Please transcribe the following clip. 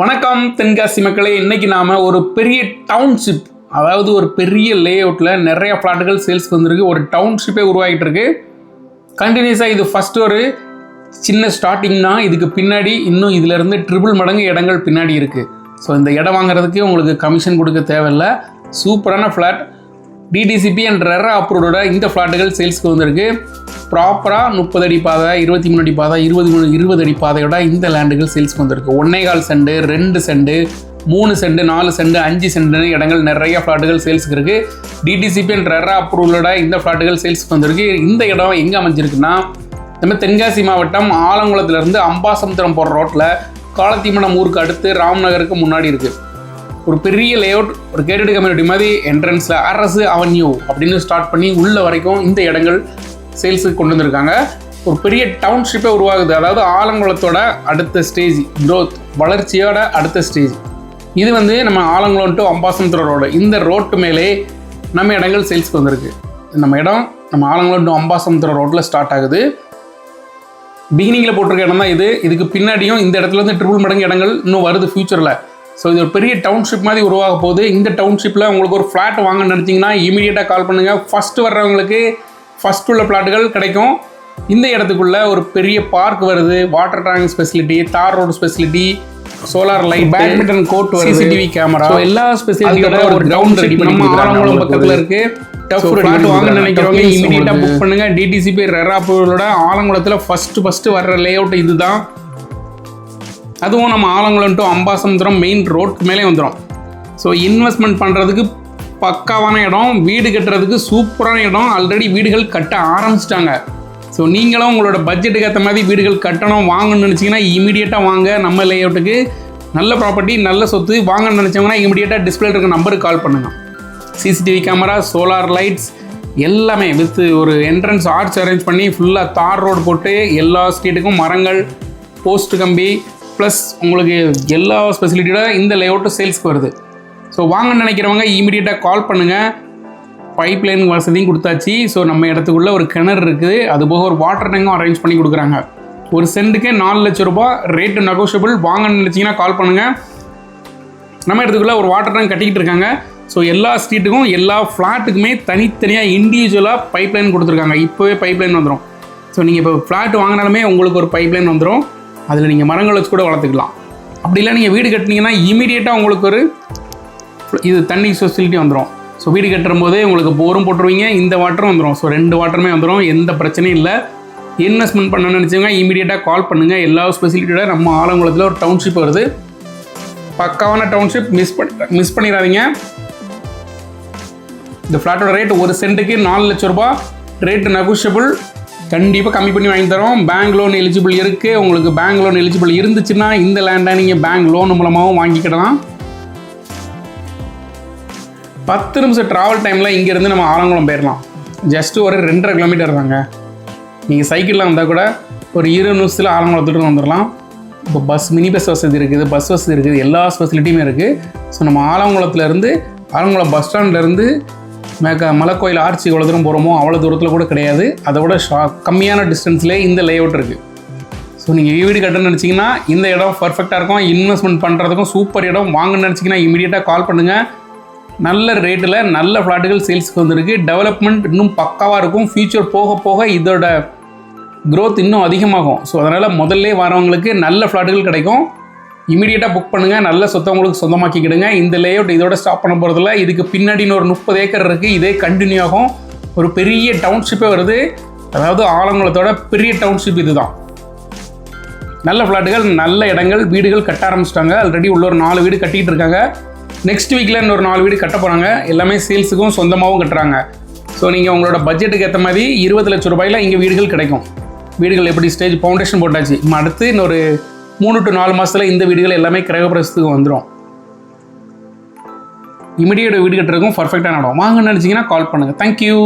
வணக்கம் தென்காசி மக்களே இன்னைக்கு நாம ஒரு பெரிய டவுன்ஷிப் அதாவது ஒரு பெரிய லே அவுட்டில் நிறைய ஃப்ளாட்டுகள் சேல்ஸ்க்கு வந்திருக்கு. ஒரு டவுன்ஷிப்பே உருவாகிட்டு இருக்கு. கண்டினியூஸாக இது ஃபர்ஸ்ட் ஒரு சின்ன ஸ்டார்டிங் தான் இதுக்கு பின்னாடி இன்னும் இதுலேருந்து ட்ரிபிள் மடங்கு இடங்கள் பின்னாடி இருக்குது ஸோ இந்த இடம் வாங்குறதுக்கு உங்களுக்கு கமிஷன் கொடுக்க தேவையில்ல. சூப்பரான ஃப்ளாட் டிடிசிபி அண்ட் ரெரா அப்ரூவோட இந்த ஃப்ளாட்டுகள் சேல்ஸ்க்கு வந்திருக்கு. ப்ராப்பராக முப்பது அடி பாதை இருபத்தி மூணு அடி பாதை இருபது மூணு இருபது அடி பாதையோட இந்த லேண்டுகள் சேல்ஸ்க்கு வந்திருக்கு. ஒன்னே கால் செண்டு ரெண்டு செண்டு மூணு செண்டு நாலு செண்டு அஞ்சு செண்டுன்னு இடங்கள் நிறைய ஃப்ளாட்டுகள் சேல்ஸுக்கு இருக்குது டிடிசிபி அண்ட் ரெரா அப்ரூவலோட இந்த ஃப்ளாட்டுகள் சேல்ஸ்க்கு வந்திருக்கு. இந்த இடம் எங்கே அமைஞ்சிருக்குன்னா நம்ம தென்காசி மாவட்டம் ஆலங்குளத்துலேருந்து அம்பாசமுத்திரம் போகிற ரோட்டில் காலத்தீமனம் ஊருக்கு அடுத்து ராம்நகருக்கு முன்னாடி இருக்குது ஒரு பெரிய லேஅவுட் ஒரு கேட்டட் கம்யூனிட்டி மாதிரி என்ட்ரன்ஸில் அரசு அவென்யூ அப்படின்னு ஸ்டார்ட் பண்ணி உள்ள வரைக்கும் இந்த இடங்கள் சேல்ஸுக்கு கொண்டு வந்திருக்காங்க. ஒரு பெரிய டவுன்ஷிப்பே உருவாகுது. அதாவது ஆலங்குளத்தோட அடுத்த ஸ்டேஜ் க்ரோத் வளர்ச்சியோட அடுத்த ஸ்டேஜ் இது வந்து நம்ம ஆலங்குளம் டு அம்பாசமுத்திர ரோடு இந்த ரோட்டு மேலே நம்ம இடங்கள் சேல்ஸ்க்கு வந்திருக்கு. நம்ம இடம் நம்ம ஆலங்குளம் டு அம்பாசமுத்திர ரோட்டில் ஸ்டார்ட் ஆகுது. பிகினிங்கில் போட்டிருக்க இடம் தான் இது. இதுக்கு பின்னாடியும் இந்த இடத்துல இருந்து ட்ரிபிள் மடங்கு இடங்கள் இன்னும் வருது ஃப்யூச்சரில் ஸோ இது ஒரு பெரிய டவுன்ஷிப் மாதிரி உருவாக போகுது. இந்த டவுன்ஷிப்பில் உங்களுக்கு ஒரு ஃப்ளாட் வாங்க நினச்சிங்கன்னா இமீடியட்டாக கால் பண்ணுங்கள் ஃபஸ்ட்டு வர்றவங்களுக்கு ஃபஸ்ட் உள்ள ஃப்ளாட்டுகள் கிடைக்கும். இந்த இடத்துக்குள்ள ஒரு பெரிய பார்க் வருது. Water tank facility tar road facility solar light badminton court வருது. சிசிடிவி கேமரா எல்லா ஸ்பெசிலிட்டியோட ஒரு கிரவுண்ட் ரெடி பண்ணி நம்ம ஆலங்குளம் பக்கத்தில் இருக்கு. டஃப் ஃபிளாட் வாங்க நினைக்கிறவங்க இமீடியட்டா புக் பண்ணுங்க. டிடிசிபி ரெராப்போட ஆலங்குளத்தில் ஃபர்ஸ்ட் ஃபர்ஸ்ட் வர்ற லே அவுட் இதுதான். அதுவும் நம்ம ஆலங்குளம் டு அம்பாசமுத்திரம் மெயின் ரோட்க்கு மேலே வந்துடும் ஸோ இன்வெஸ்ட்மெண்ட் பண்ணுறதுக்கு பக்காவான இடம் வீடு கட்டுறதுக்கு சூப்பரான இடம். ஆல்ரெடி வீடுகள் கட்ட ஆரம்பிச்சிட்டாங்க. ஸோ நீங்களும் உங்களோட பட்ஜெட்டுக்கு ஏற்ற மாதிரி வீடுகள் கட்டணும் வாங்கணும்னு நினச்சிங்கன்னா இமீடியட்டாக வாங்க. நம்ம லேஅவுட்டுக்கு நல்ல ப்ராப்பர்ட்டி நல்ல சொத்து வாங்கணும்னு நினச்சவங்கன்னா இமீடியட்டாக டிஸ்பிளே இருக்க நம்பருக்கு கால் பண்ணுங்கள் சிசிடிவி கேமரா சோலார் லைட்ஸ் எல்லாமே வித் ஒரு என்ட்ரன்ஸ் ஆர்ச் அரேஞ்ச் பண்ணி ஃபுல்லாக தார் ரோடு போட்டு எல்லா ஸ்ட்ரீட்டுக்கும் மரங்கள் போஸ்ட் கம்பி ப்ளஸ் உங்களுக்கு எல்லா ஸ்பெசிலிட்டியோட இந்த லேஅவுட்டும் சேல்ஸ்க்கு வருது. ஸோ வாங்க நினைக்கிறவங்க இமீடியட்டாக கால் பண்ணுங்கள் பைப் லைன் வசதியும் கொடுத்தாச்சு. ஸோ நம்ம இடத்துக்குள்ளே ஒரு கிணறு இருக்குது. அது போக ஒரு வாட்டர் டேங்கும் அரேஞ்ச் பண்ணி கொடுக்குறாங்க. ஒரு சென்ட்டுக்கே நாலு லட்ச ரூபாய் ரேட்டு நெகோஷியபிள் வாங்கன்னு நினச்சிங்கன்னா கால் பண்ணுங்கள் நம்ம இடத்துக்குள்ளே ஒரு வாட்டர் டேங்க் கட்டிக்கிட்டு இருக்காங்க. ஸோ எல்லா ஸ்ட்ரீட்டுக்கும் எல்லா ஃப்ளாட்டுக்குமே தனித்தனியாக இண்டிவிஜுவலாக பைப் லைன் கொடுத்துருக்காங்க. இப்போவே பைப் லைன் வந்துடும் ஸோ நீங்கள் இப்போ ஃப்ளாட் வாங்கினாலுமே உங்களுக்கு ஒரு பைப் லைன் வந்துடும் அதில் நீங்கள் மரங்களை வச்சு கூட வளர்த்துக்கலாம். அப்படி இல்லை நீங்கள் வீடு கட்டினீங்கன்னா இமீடியட்டாக உங்களுக்கு ஒரு இது தண்ணி ஃபெசிலிட்டி வந்துடும் ஸோ வீடு கட்டுற போதே உங்களுக்கு போரும் போட்டுருவீங்க இந்த வாட்டரும் வந்துடும் ஸோ ரெண்டு வாட்டருமே வந்துடும் எந்த பிரச்சனையும் இல்லை. இன்வெஸ்ட்மெண்ட் பண்ணணும்னு நினச்சவங்க இமீடியட்டாக கால் பண்ணுங்கள் எல்லா ஃபெசிலிட்டியோட நம்ம ஆலங்குளத்தில் ஒரு டவுன்ஷிப் வருது. பக்காவான டவுன்ஷிப் மிஸ் பண்ண மிஸ் பண்ணிடாதீங்க. இந்த ஃப்ளாட்டோட ரேட் ஒரு சென்ட்டுக்கு நாலு லட்ச ரூபாய். ரேட்டு நெகோஷியபிள் கண்டிப்பாக கம்மி பண்ணி வாங்கி தரோம். பேங்க் லோன் எலிஜிபிள் இருக்குது உங்களுக்கு பேங்க் லோன் எலிஜிபிள் இருந்துச்சுன்னா இந்த லேண்டை நீங்கள் பேங்க் லோன் மூலமாகவும் வாங்கிக்கிடலாம். பத்து நிமிஷம் ட்ராவல் டைமில் இங்கேருந்து நம்ம ஆலங்குளம் போயிடலாம் ஜஸ்ட் ஒரு ரெண்டரை கிலோமீட்டர் தாங்க. நீங்கள் சைக்கிளில் வந்தால் கூட ஒரு இருபது நிமிஷத்தில் ஆலங்குளத்துட்டு வந்துடலாம் இப்போ பஸ் மினி பஸ் வசதி இருக்குது. பஸ் வசதி இருக்குது. எல்லா ஃபெசிலிட்டியுமே இருக்குது ஸோ நம்ம ஆலங்குளத்துலேருந்து ஆலங்குளம் பஸ் ஸ்டாண்ட்லேருந்து மேக மலைக்கோயில் ஆர்ச்சி எவ்வளோ தூரம் போகிறோமோ அவ்வளோ தூரத்தில் கூட கிடையாது. அதை விட ஷா கம்மியான டிஸ்டன்ஸ்லேயே இந்த லேஅவுட் இருக்குது ஸோ நீங்கள் வீடு கட்டணும்னு நினச்சிங்கன்னா இந்த இடம் பர்ஃபெக்டாக இருக்கும். இன்வெஸ்ட்மெண்ட் பண்ணுறதுக்கும் சூப்பர் இடம். வாங்கணும்னு நினச்சிங்கன்னா இமீடியட்டாக கால் பண்ணுங்கள் நல்ல ரேட்டில் நல்ல ஃப்ளாட்டுகள் சேல்ஸ்க்கு வந்திருக்கு. டெவலப்மெண்ட் இன்னும் பக்காவாக இருக்கும். ஃபியூச்சர் போக போக இதோட க்ரோத் இன்னும் அதிகமாகும். ஸோ அதனால் முதல்ல வரவங்களுக்கு நல்ல ஃப்ளாட்டுகள் கிடைக்கும். இமீடியட்டாக புக் பண்ணுங்கள் நல்ல சொத்தவங்களுக்கு சொந்தமாக்கிக்கிடுங்க. இந்த லேஅவுட் இதோட ஸ்டாப் பண்ண போகிறதில்ல இதுக்கு பின்னாடி இன்னொரு முப்பது ஏக்கர் இருக்குது இதே கண்டினியூ ஆகும். ஒரு பெரிய டவுன்ஷிப்பே வருது. அதாவது ஆலங்குளத்தோட பெரிய டவுன்ஷிப் இதுதான். நல்ல ஃப்ளாட்டுகள் நல்ல இடங்கள் வீடுகள் கட்ட ஆரம்பிச்சிட்டாங்க. ஆல்ரெடி உள்ள ஒரு நாலு வீடு கட்டிகிட்டு இருக்காங்க. நெக்ஸ்ட் வீக்கில் இன்னொரு நாலு வீடு கட்ட போகிறாங்க எல்லாமே சேல்ஸுக்கும் சொந்தமாகவும் கட்டுறாங்க. ஸோ நீங்கள் உங்களோட பட்ஜெட்டுக்கு ஏற்ற மாதிரி இருபது லட்ச ரூபாயில் இங்கே வீடுகள் கிடைக்கும். வீடுகள் எப்படி? ஸ்டேஜ் ஃபவுண்டேஷன் போட்டாச்சு. அடுத்து இன்னொரு மூணு டு நாலு மாதத்தில் இந்த வீடுகள் எல்லாமே கிரகப்பிரசத்துக்கு வந்துடும் இமிடியேட் வீடு கட்டுறதுக்கும் பர்ஃபெக்டாக நடக்கும். வாங்கன்னு நினச்சிங்கன்னா கால் பண்ணுங்கள் தேங்க்யூ